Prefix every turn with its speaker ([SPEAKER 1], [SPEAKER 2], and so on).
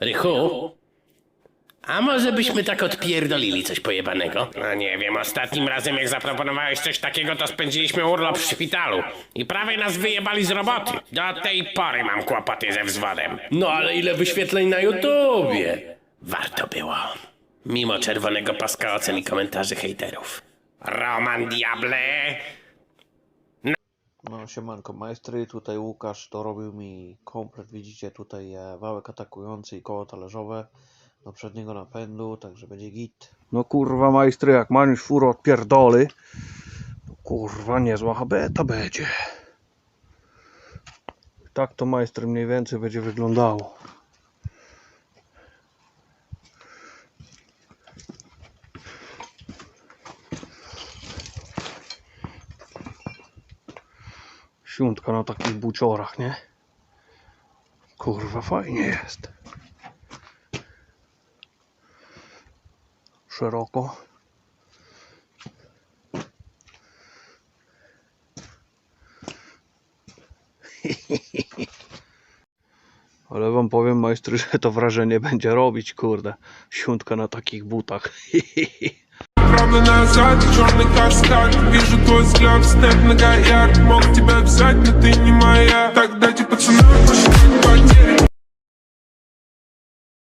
[SPEAKER 1] Rychu? A może byśmy tak odpierdolili coś pojebanego?
[SPEAKER 2] No nie wiem, ostatnim razem jak zaproponowałeś coś takiego, to spędziliśmy urlop w szpitalu. I prawie nas wyjebali z roboty. Do tej pory mam kłopoty ze wzwodem.
[SPEAKER 1] No ale ile wyświetleń na YouTubie? Warto było. Mimo czerwonego paska ocen i komentarzy hejterów.
[SPEAKER 2] Roman Diable!
[SPEAKER 3] No siemanko majstry, tutaj Łukasz, to robił mi komplet, widzicie tutaj e, wałek atakujący i koło talerzowe do przedniego napędu, także będzie git. No kurwa majstry, jak maniusz furę odpierdoli, to kurwa niezła habeta będzie. Tak to majstry mniej więcej będzie wyglądało. Siuntka na takich buciorach, nie? Kurwa, fajnie jest. Szeroko. Ale wam powiem, majstry, że to wrażenie będzie robić, kurde. Siuntka na takich butach.
[SPEAKER 4] Правда назад, черный каскад Вижу твой взгляд, снэп многоярд Мог тебя взять, но ты не